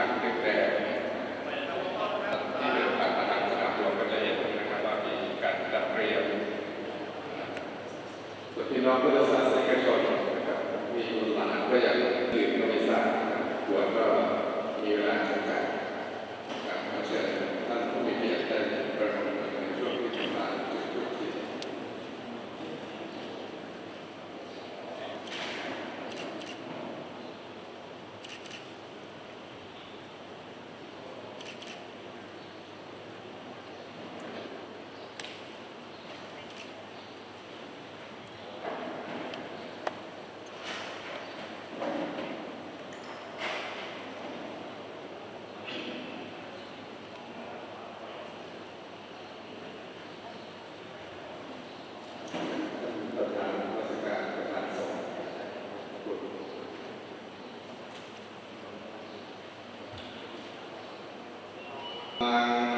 างแดงที่เดินทางมาทางสนามวงก็จะเห็นนะครับว่ามีการจัดเตรียมส่วนพี่น้องพุทธศาสนิกชนนะครับมีบุตรหลานก็อย่างอื่นก็ไม่ทราบควก็มีเวลาจำกัดเชิญท่านผู้มีเกียรติ Uh...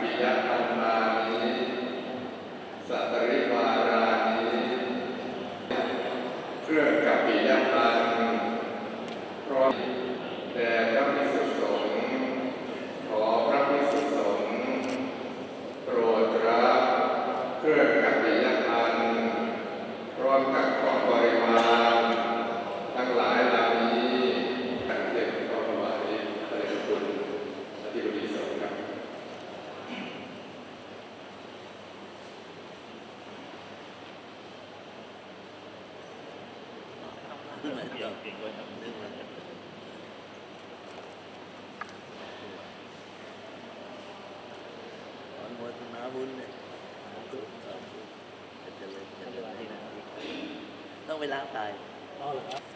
ปิยะธรรมานิสัตริ ไม่ต้องเก่ก็ทำเรื่องนั้นอนวัฒนาบุญเนี่ยผมก็จะเลยจะเลยต้องไปล้างตายอ๋อเหรอครับ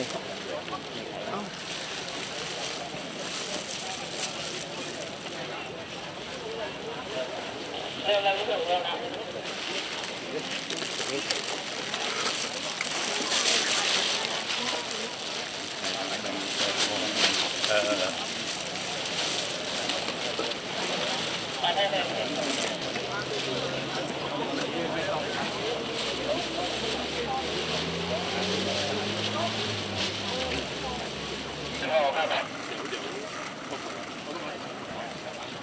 ออ